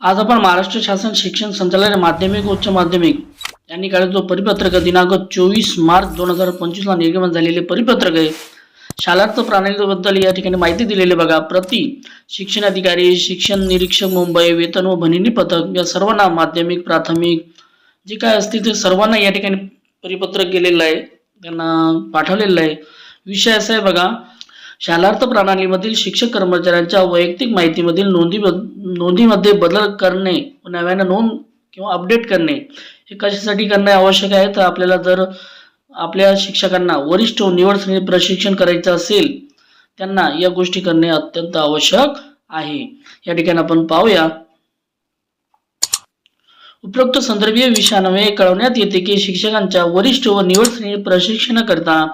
आज आपण महाराष्ट्र शासन शिक्षण संचालनालय माध्यमिक उच्च माध्यमिक यांनी काढलेला जो परिपत्रक. दिनांक चोवीस मार्च दोन हजार पंचवीसला निर्गमन झालेले परिपत्रक आहे. शालार्थ प्रणालीबद्दल या ठिकाणी माहिती दिलेली आहे बघा. प्रति शिक्षण अधिकारी शिक्षण निरीक्षक मुंबई वेतन व भनिनी पथक या सर्वांना माध्यमिक प्राथमिक जे काय असतील ते सर्वांना या ठिकाणी परिपत्रक गेलेलं आहे. त्यांना पाठवलेलं आहे. विषय असा आहे बघा. शालार्थ प्रणालीमधील शिक्षक कर्मचाऱ्यांच्या वैयक्तिक माहितीमधील नोंदी नोंदीमध्ये बदल करणे व नव्यानं नोंद किंवा अपडेट करणे हे कशासाठी करणे आवश्यक आहे? तर आपल्याला जर आपल्या शिक्षकांना वरिष्ठ व निवड श्रेणी प्रशिक्षण करायचं असेल त्यांना या गोष्टी करणे अत्यंत आवश्यक आहे. या ठिकाणी आपण पाहूया. उपरोक्त संदर्भीय विषयान्वये कळवण्यात येते की शिक्षकांच्या वरिष्ठ व निवड श्रेणी प्रशिक्षणाकरता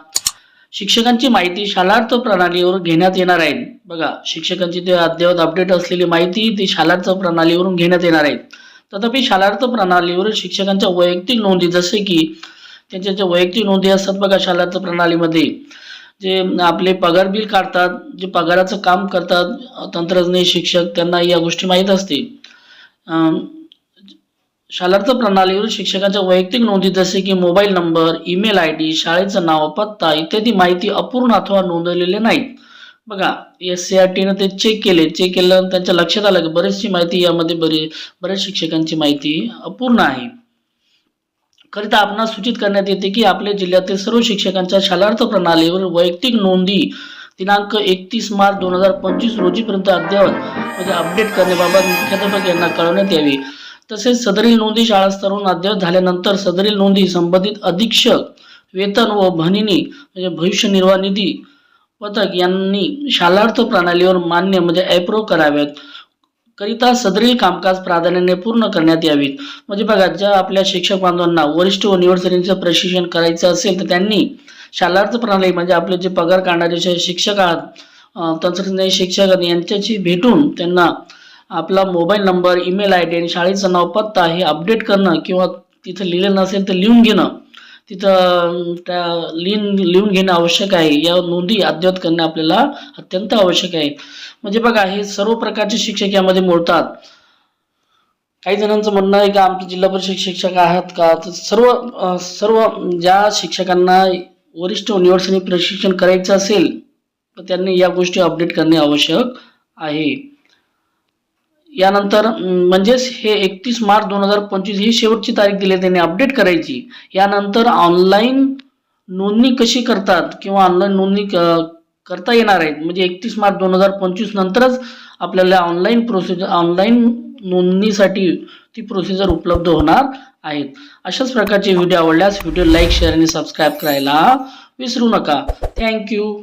शिक्षकांची माहिती शालार्थ प्रणालीवर घेण्यात येणार आहे. बघा शिक्षकांची ते अद्ययावत अपडेट असलेली माहिती ती शालार्थ प्रणालीवरून घेण्यात येणार आहे. तथापि शालार्थ प्रणालीवर शिक्षकांच्या वैयक्तिक नोंदी जसे की त्यांच्या ज्या वैयक्तिक नोंदी असतात बघा शालार्थ प्रणालीमध्ये जे आपले पगार बिल काढतात जे पगाराचं काम करतात तंत्रज्ञ शिक्षक त्यांना या गोष्टी माहीत असते शालार्थ प्रणालीवर शिक्षकांच्या वैयक्तिक नोंदी जसे की mobile number email I D शाळेचं नाव पत्ता इत्यादी माहिती अपूर्ण अथवा नोंदवलेले नाहीत. बघा एस सी आर टीनं ते चेक केले. चेक केल्यानंतर त्यांच्या लक्षात आलं की बरेचशी माहिती यामध्ये बरी बऱ्याच शिक्षकांची माहिती अपूर्ण आहे. करिता आपणास सूचित करण्यात येते की आपल्या जिल्ह्यातील सर्व शिक्षकांच्या शालार्थ प्रणालीवर वैयक्तिक नोंदी दिनांक एकतीस मार्च दोन हजार पंचवीस रोजीपर्यंत अद्ययावत. म्हणजे अपडेट करण्याबाबत मुख्याध्यापक यांना कळवण्यात यावी. तसेच सदरील नोंदी शाळा स्तरावरून अद्ययावत झाल्यानंतर सदरील नोंदी संबंधित अधीक्षक वेतन व भनिनी म्हणजे भविष्य निर्वाह निधी पथक यांनी शालार्थ प्रणालीवर मान्य म्हणजे ॲप्रो कराव्यात. करिता सदरील कामकाज प्राधान्याने पूर्ण करण्यात यावीत. म्हणजे बघा ज्या आपल्या शिक्षक बांधवांना वरिष्ठ व निवड श्रेणीचं प्रशिक्षण करायचं असेल तर त्यांनी शालार्थ प्रणाली म्हणजे आपले जे पगार काढणारे जे शिक्षक आहात तंत्रज्ञान शिक्षक यांच्याशी भेटून त्यांना आपला mobile number email I D आणि शाळेचं नाव पत्ता हे अपडेट करणं किंवा तिथं लिहिलं नसेल तर लिहून घेणं. तिथं त्या लिहून लिहून घेणं आवश्यक आहे. या नोंदी अद्ययावत करणं आपल्याला अत्यंत आवश्यक आहे. म्हणजे बघा हे सर्व प्रकारचे शिक्षक यामध्ये मोडतात. काही जणांचं म्हणणं आहे का आमचे जिल्हा परिषद शिक्षक आहात का? तर सर्व सर्व ज्या शिक्षकांना वरिष्ठ व प्रशिक्षण करायचं असेल तर त्यांनी या गोष्टी अपडेट करणे आवश्यक आहे. यानंतर म्हणजेच हे एकतीस मार्च दोन हजार पंचवीस ही शेवटची तारीख दिली आहे त्यांनी अपडेट करायची. यानंतर ऑनलाईन नोंदणी कशी करतात किंवा ऑनलाईन नोंदणी क- करता येणार आहेत? म्हणजे एकतीस मार्च दोन हजार पंचवीस नंतरच आपल्याला ऑनलाईन प्रोसिजर ऑनलाईन नोंदणीसाठी ती प्रोसिजर उपलब्ध होणार आहेत. अशाच प्रकारचे व्हिडिओ आवडल्यास व्हिडिओ लाईक शेअर आणि सबस्क्राईब करायला विसरू नका. थँक्यू